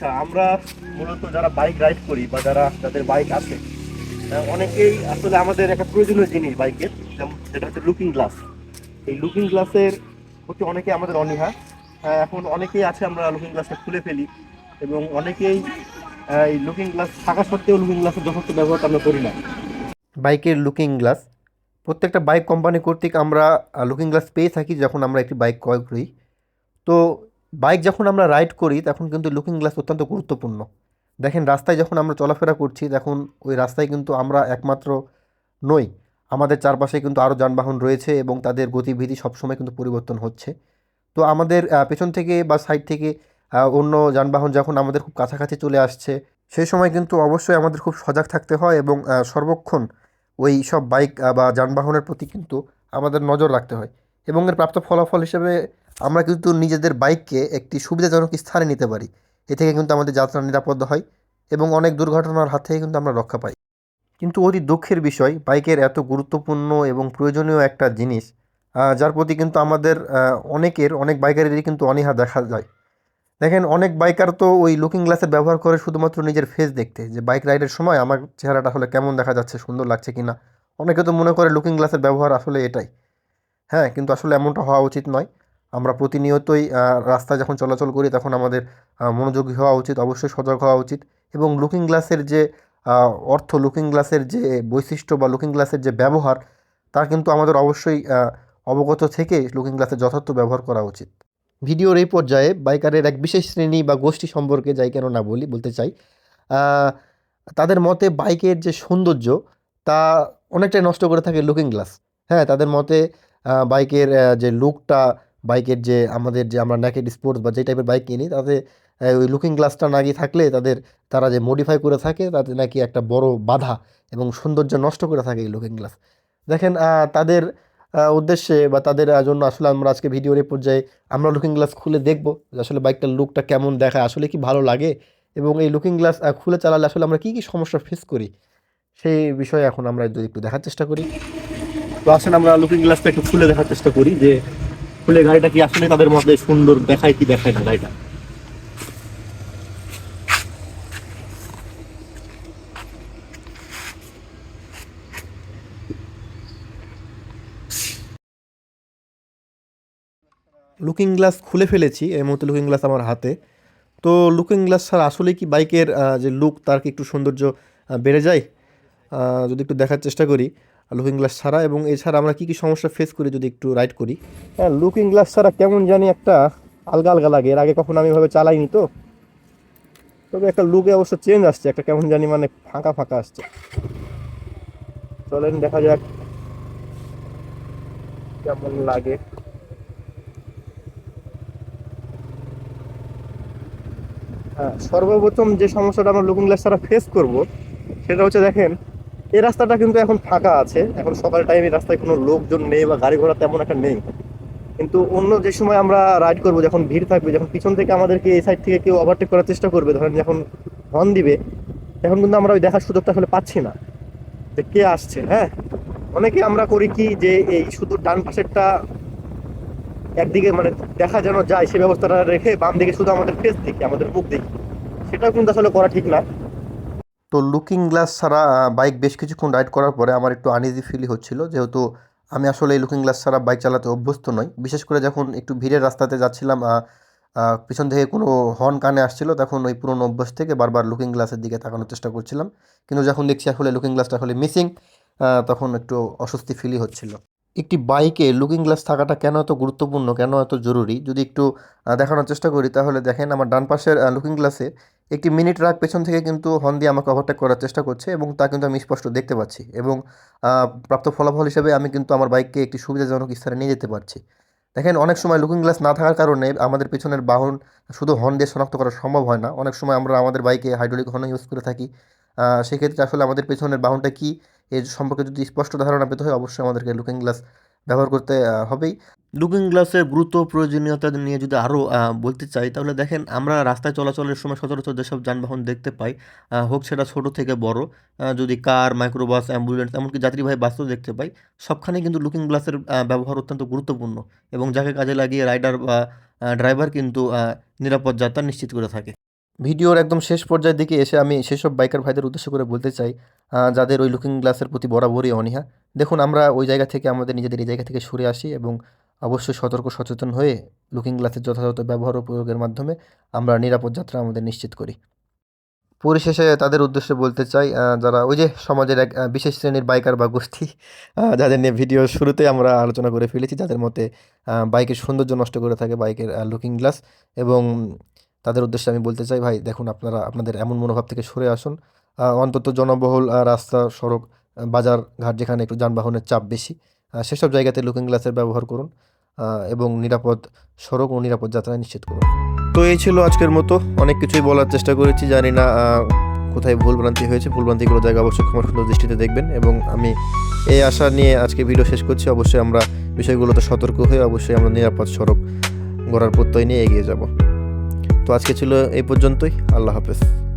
আচ্ছা আমরা মূলত যারা বাইক রাইড করি বা যারা যাদের বাইক আছে অনেকেই আসলে আমাদের একটা প্রয়োজনীয় জিনিস বাইকের যেমন যেটা হচ্ছে লুকিং গ্লাস এই লুকিং গ্লাসের প্রতি অনেকে আমাদের অনীহা। এখন অনেকেই আছে, আমরা লুকিং গ্লাসটা খুলে ফেলি এবং অনেকেই এই লুকিং গ্লাস থাকা সত্ত্বেও লুকিং গ্লাসের যথেষ্ট ব্যবহার আমরা করি না। বাইকের লুকিং গ্লাস প্রত্যেকটা বাইক কোম্পানি কর্তৃক আমরা লুকিং গ্লাস পেয়ে থাকি যখন আমরা একটি বাইক ক্রয় করি। তো বাইক যখন আমরা রাইড করি, তখন কিন্তু লুকিং গ্লাস অত্যন্ত গুরুত্বপূর্ণ। দেখেন, রাস্তায় যখন আমরা চলাফেরা করছি, তখন ওই রাস্তায় কিন্তু আমরা একমাত্র নই। আমাদের চারপাশে কিন্তু আরও যানবাহন রয়েছে এবং তাদের গতিবিধি সবসময় কিন্তু পরিবর্তন হচ্ছে। তো আমাদের পেছন থেকে বা সাইড থেকে অন্য যানবাহন যখন আমাদের খুব কাছাকাছি চলে আসছে, সেই সময় কিন্তু অবশ্যই আমাদের খুব সজাগ থাকতে হয় এবং সর্বক্ষণ ওই সব বাইক বা যানবাহনের প্রতি কিন্তু আমাদের নজর রাখতে হয়। এবং এর প্রাপ্ত ফলাফল হিসেবে আমরা কিন্তু নিজেদের বাইককে একটি সুবিধাজনক স্থানে নিতে পারি। এ থেকে কিন্তু আমাদের যাত্রা নিরাপদ হয় এবং অনেক দুর্ঘটনার হাত থেকে কিন্তু আমরা রক্ষা পাই। কিন্তু অতি দুঃখের বিষয়, বাইকের এত গুরুত্বপূর্ণ এবং প্রয়োজনীয় একটা জিনিস যার প্রতি কিন্তু আমাদের অনেকের, অনেক বাইকারেরই কিন্তু অনীহা দেখা যায়। দেখেন, অনেক বাইকার তো ওই লুকিং গ্লাসের ব্যবহার করে শুধুমাত্র নিজের ফেস দেখতে, যে বাইক রাইডের সময় আমার চেহারাটা আসলে কেমন দেখা যাচ্ছে, সুন্দর লাগছে কি না অনেকে তো মনে করে লুকিং গ্লাসের ব্যবহার আসলে এটাই। হ্যাঁ কিন্তু আসলে এমনটা হওয়া উচিত নয়। আমরা প্রতিনিয়তই আহ, রাস্তায় যখন চলাচল করি তখন আমাদের মনোযোগী হওয়া উচিত অবশ্যই সজাগ হওয়া উচিত এবং লুকিং গ্লাসের যে অর্থ লুকিং গ্লাসের যে বৈশিষ্ট্য বা লুকিং গ্লাসের যে ব্যবহার তার কিন্তু আমাদের অবশ্যই অবগত থেকে লুকিং গ্লাসের যথার্থ ব্যবহার করা উচিত। ভিডিওর এই পর্যায়ে বাইকারের এক বিশেষ শ্রেণি বা গোষ্ঠী সম্পর্কে যাই কেন না বলি বলতে চাই তাদের মতে বাইকের যে সৌন্দর্য তা অনেকটাই নষ্ট করে থাকে লুকিং গ্লাস হ্যাঁ তাদের মতে বাইকের যে লুকটা, বাইকের যে আমাদের যে আমরা নেকেড স্পোর্টস বা যে টাইপের বাইক কিনি, তাতে ওই লুকিং গ্লাসটা না গিয়ে থাকলে তাদের, তারা যে মডিফাই করে থাকে, তাতে নাকি একটা বড় বাধা এবং সৌন্দর্য নষ্ট করে থাকে এই লুকিং গ্লাস দেখেন তাদের উদ্দেশ্যে বা তাদের জন্য আসলে আমরা আজকে ভিডিওর এই পর্যায়ে আমরা লুকিং গ্লাস খুলে দেখব আসলে বাইকটার লুকটা কেমন দেখায়, আসলে কি ভালো লাগে এবং এই লুকিং গ্লাস খুলে চালালে আসলে আমরা কী কী সমস্যা ফেস করি, সেই বিষয়ে এখন আমরা যদি একটু দেখার চেষ্টা করি। তো আসেন আমরা লুকিং গ্লাসটা একটু খুলে দেখার চেষ্টা করি যে খুলে গাড়িটা কি আসলে তাদের মধ্যে সুন্দর দেখায় কি দেখায় না গাড়িটা। লুকিং গ্লাস খুলে ফেলেছি, এই মুহূর্তে লুকিং গ্লাস আমার হাতে। তো লুকিং গ্লাস ছাড়া আসলে কি বাইকের যে লুক তার কি একটু সৌন্দর্য বেড়ে যায়? যদি একটু দেখার চেষ্টা করি। লুকিং গ্লাস ছাড়া এবং এছাড়া আমরা কী কী সমস্যা ফেস করি যদি একটু রাইড করি? হ্যাঁ লুকিং গ্লাস ছাড়া কেমন জানি একটা আলগা আলগা লাগে। এর আগে কখনো আমি এভাবে চালাইনি তো। তবে একটা লুকে অবশ্য চেঞ্জ আসছে, একটা কেমন জানি মানে ফাঁকা ফাঁকা আসছে। চলেন, দেখা যাক কেমন লাগে। হ্যাঁ সর্বপ্রথম যে সমস্যাটা আমরা লুকিং গ্লাস ছাড়া ফেস করব, সেটা হচ্ছে দেখেন এই রাস্তাটা কিন্তু এখন ফাঁকা আছে। এখন সকাল টাইমে রাস্তায় কোনো লোকজন নেই বা গাড়ি ঘোড়া তেমন একটা নেই। কিন্তু অন্য যে সময় আমরা রাইড করব, যখন ভিড় থাকবে, যখন পিছন থেকে আমাদেরকে এই সাইড থেকে কেউ ওভারটেক করার চেষ্টা করবে, ধরেন যখন হর্ন দিবে, তখন কিন্তু আমরা ওই দেখার সুযোগটা আসলে পাচ্ছি না। যে কে আসছে হ্যাঁ? অনেকে আমরা করি কি যে এই শুধু ডান পাশেরটা একদিকে মানে দেখা যেন যায় সেই ব্যবস্থাটা রেখে বাম দিকে শুধু আমাদের ফেস দেখি, আমাদের মুখ দেখি। সেটাও কিন্তু আসলে করা ঠিক না। তো লুকিং গ্লাস ছাড়া বাইক বেশ কিছুক্ষণ রাইড করার পরে আমার একটু আনইজি ফিল হচ্ছিল। যেহেতু আমি আসলে এই লুকিং গ্লাস ছাড়া বাইক চালাতে অভ্যস্ত নই। বিশেষ করে যখন একটু ভিড়ের রাস্তাতে যাচ্ছিলাম পিছন থেকে কোনো হর্ন কানে আসছিল, তখন ওই পুরনো অভ্যাস থেকে বারবার লুকিং গ্লাসের দিকে তাকানোর চেষ্টা করছিলাম। কিন্তু যখন দেখছি আসলে লুকিং গ্লাসটা আসলে মিসিং তখন একটু অস্বস্তি ফিলই হচ্ছিল। একটি বাইকে লুকিং গ্লাস থাকাটা কেন এত গুরুত্বপূর্ণ, কেন এত জরুরি? যদি একটু দেখানোর চেষ্টা করি, তাহলে দেখেন আমার ডান পাশের লুকিং গ্লাসে একটি মিনি ট্রাক পেছন থেকে কিন্তু হর্ন দিয়ে আমাকে ওভারটেক করার চেষ্টা করছে এবং তা কিন্তু আমি স্পষ্ট দেখতে পাচ্ছি এবং প্রাপ্ত ফলাফল হিসেবে আমি কিন্তু আমার বাইককে একটি সুবিধাজনক স্থানে নিয়ে যেতে পারছি। দেখেন, অনেক সময় লুকিং গ্লাস না থাকার কারণে আমাদের পেছনের বাহন শুধু হর্ন দিয়ে শনাক্ত করা সম্ভব হয় না। অনেক সময় আমরা আমাদের বাইকে হাইড্রোলিক হর্ন ইউজ করে থাকি। সেক্ষেত্রে আসলে আমাদের পেছনের বাহনটা কী, এর সম্পর্কে যদি স্পষ্ট ধারণা পেতে হয়, অবশ্যই আমাদেরকে লুকিং গ্লাস ব্যবহার করতে হবেই। লুকিং গ্লাসের গুরুত্ব প্রয়োজনীয়তা নিয়ে যদি আরও বলতে চাই তাহলে দেখেন আমরা রাস্তায় চলাচলের সময় সচরাচর যেসব যানবাহন দেখতে পাই হোক সেটা ছোট থেকে বড় যদি কার মাইক্রোবাস অ্যাম্বুলেন্স এমনকি যাত্রীবাহী বাসও দেখতে পাই সবখানে কিন্তু লুকিং গ্লাসের ব্যবহার অত্যন্ত গুরুত্বপূর্ণ এবং যাকে কাজে লাগিয়ে রাইডার বা ড্রাইভার কিন্তু নিরাপদ যাত্রা নিশ্চিত করে থাকে। ভিডিওর একদম শেষ পর্যায়ের দিকে এসে আমি সেসব বাইকার ভাইদের উদ্দেশ্য করে বলতে চাই যাদের ওই লুকিং গ্লাসের প্রতি বরাবরই অনীহা। দেখুন, আমরা ওই জায়গা থেকে আমাদের নিজেদের এই জায়গা থেকে সরে আসি এবং অবশ্যই সতর্ক, সচেতন হয়ে লুকিং গ্লাসের যথাযথ ব্যবহার ও প্রয়োগের মাধ্যমে আমরা নিরাপদ যাত্রা আমাদের নিশ্চিত করি। পরিশেষে তাদের উদ্দেশ্যে বলতে চাই যারা ওই যে সমাজের এক বিশেষ শ্রেণির বাইকার বা গোষ্ঠী যাদের নিয়ে ভিডিও শুরুতে আমরা আলোচনা করে ফেলেছি, যাদের মতে বাইকের সৌন্দর্য নষ্ট করে থাকে বাইকের লুকিং গ্লাস এবং তাদের উদ্দেশ্যে আমি বলতে চাই, ভাই, দেখুন, আপনারা, আপনাদের এমন মনোভাব থেকে সরে আসুন। অন্তত জনবহুল রাস্তা, সড়ক বাজার ঘাট যেখানে একটু যানবাহনের চাপ বেশি সেসব জায়গাতে লুকিং গ্লাসের ব্যবহার করুন এবং নিরাপদ সড়ক ও নিরাপদ যাত্রা নিশ্চিত করুন। তো এই ছিল আজকের মতো। অনেক কিছুই বলার চেষ্টা করেছি, জানি না কোথায় ভুলভ্রান্তি হয়েছে। ভুলভ্রান্তিগুলো জায়গা অবশ্যই ক্ষমা সুন্দর দৃষ্টিতে দেখবেন, এবং আমি এই আশা নিয়ে আজকে ভিডিও শেষ করছি। অবশ্যই আমরা বিষয়গুলোতে সতর্ক হয়ে অবশ্যই আমরা নিরাপদ সড়ক গড়ার প্রত্যয় নিয়ে এগিয়ে যাব। তো আজকে ছিল এই পর্যন্তই। আল্লাহ হাফেজ।